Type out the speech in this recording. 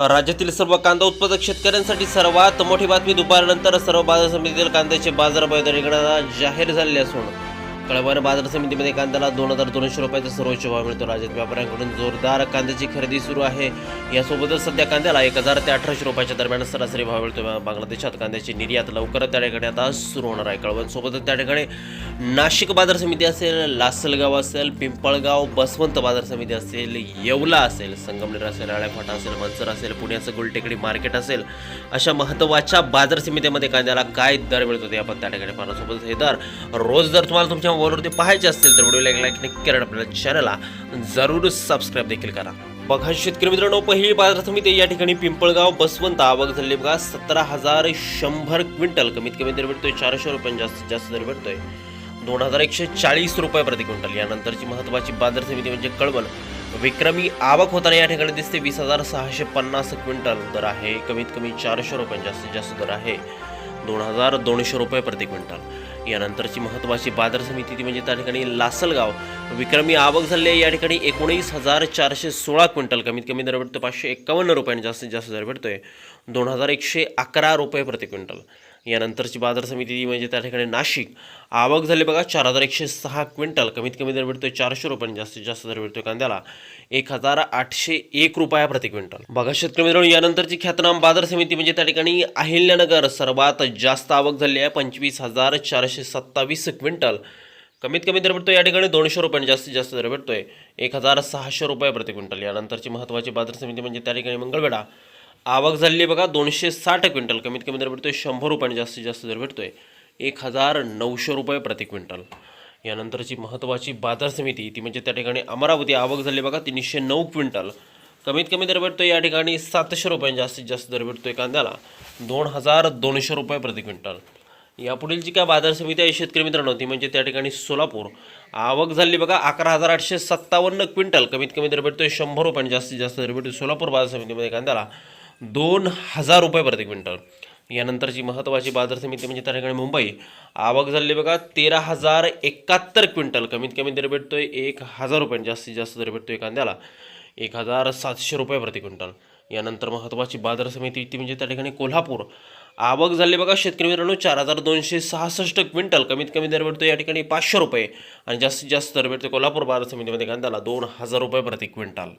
राज्यातील सर्व कांदा उत्पादक शेतकऱ्यांसाठी सर्वात मोठी बातमी दुपारनंतर सर्व बाजार समितीतील कांद्याचे बाजार निघण्याला जाहीर झाले असून कळवार बाजार समितीमध्ये कांद्याला दोन हजार दोनशे रुपयाचा सर्वोच्च भाव मिळतो. राज्यात व्यापाऱ्यांकडून जोरदार कांद्याची खरेदी सुरू आहे. यासोबतच सध्या कांद्याला एक हजार ते अठराशे रुपयाच्या दरम्यान सरासरी भाव मिळतो बांगलादेशात कांद्याची निर्यात लवकरच त्या ठिकाणी आता सुरू होणार आहे. कळवण सोबतच त्या ठिकाणी नाशिक बाजार समिती असेल लासलगाव असेल पिंपळगाव बसवंत बाजार समिती असेल येवला असेल संगमनेर असेल आळ्याफाटा असेल मनसर असेल पुण्याचं गुलटेकडी मार्केट असेल अशा महत्त्वाच्या बाजार समितीमध्ये कांद्याला काय दर मिळतो ते आपण त्या ठिकाणी पाहणार. हे दर रोज जर तुम्हाला तुमच्या मोबाईलवरती पाहायचे असतील तर व्हिडिओला एक लाईक नक्की करा आपल्या चॅनलला जरूर सबस्क्राईब देखील करा. बघा शेतकरी मित्रांनो पहिली बाजार समिती या ठिकाणी पिंपळगाव बसवंत आवक झाली बघा. सतरा हजार शंभर क्विंटल कमीत कमी दर भेटतोय चारशे रुपयांनी जास्तीत जास्त दर भेटतोय. दोन हजार एकशे चाळीस रुपये प्रति क्विंटल. यानंतरची महत्त्वाची बाजार समिती म्हणजे कळवण. विक्रमी आवक होताना या ठिकाणी दिसते वीस हजार सहाशे पन्नास क्विंटल दर आहे. कमीत कमी चारशे रुपये जास्तीत जास्त दर आहे. दोन हजार दोनशे रुपये प्रति क्विंटल. यानंतरची महत्त्वाची बाजार समिती ती म्हणजे त्या ठिकाणी लासलगाव. विक्रमी आवक झाली आहे. या ठिकाणी एकोणीस हजार चारशे सोळा क्विंटल कमीत कमी दर भेटतो पाचशे एक्कावन्न रुपयाने जास्तीत जास्त दर भेटतोय. दोन हजार एकशे अकरा रुपये प्रति क्विंटल. यानंतरची बाजार समिती म्हणजे त्या ठिकाणी नाशिक. आवक झाली बघा चार हजार एकशे सहा क्विंटल. कमीत कमी दर भेटतोय चारशे रुपयांनी जास्तीत जास्त दर भेटतोय कांद्याला. एक हजार आठशे एक रुपया प्रति क्विंटल. बघा शेतकरी मित्रांनो यानंतरची ख्यातनाम बाजार समिती म्हणजे त्या ठिकाणी अहिल्यानगर. सर्वात जास्त आवक झाली आहे पंचवीस हजार चारशे सत्तावीस क्विंटल. कमीत कमी दर भेटतो या ठिकाणी दोनशे रुपयांनी जास्तीत जास्त दर भेटतोय एक हजार सहाशे रुपये प्रति क्विंटल. यानंतरची महत्त्वाची बाजार समिती म्हणजे त्या ठिकाणी मंगळवेढा. आवक झालेली बघा दोनशे साठ क्विंटल. कमीत कमी दर भेटतोय शंभर रुपयांनी जास्तीत जास्त दर भेटतोय. एक हजार नऊशे रुपये प्रति क्विंटल. यानंतरची महत्त्वाची बाजार समिती ती म्हणजे त्या ठिकाणी अमरावती आवक झाली बघा तीनशे नऊ क्विंटल. कमीत कमी दर भेटतोय या ठिकाणी सातशे रुपयांनी जास्तीत जास्त दर भेटतोय कांद्याला. दोन हजार दोनशे रुपये प्रति क्विंटल. यापुढील जी काय बाजार समिती आहे शेतकरी मित्रांनो ती म्हणजे त्या ठिकाणी सोलापूर. आवक झाली बघा अकरा हजार आठशे सत्तावन्न क्विंटल. कमीत कमी दर भेटतोय शंभर रुपयांनी जास्तीत जास्त दर भेटतोय सोलापूर बाजार समितीमध्ये कांद्याला. दोन हजार रुपये प्रति क्विंटल. यानंतरची महत्त्वाची बाजार समिती म्हणजे त्या ठिकाणी मुंबई. आवक झालेली बघा तेरा हजार एकाहत्तर क्विंटल. कमीत कमी दर भेटतोय एक हजार रुपये जास्तीत जास्त दर भेटतोय कांद्याला एक हजार सातशे रुपये प्रति क्विंटल. यानंतर महत्त्वाची बाजार समिती ती म्हणजे त्या ठिकाणी कोल्हापूर. आवक झाली बघा शेतकरी मित्रांनो चार हजार दोनशे सहासष्ट क्विंटल. कमीत कमी दर भेटतो या ठिकाणी पाचशे रुपये आणि जास्तीत जास्त दर भेटतो कोल्हापूर बाजार समितीमध्ये कांद्याला दोन हजार रुपये प्रति क्विंटल.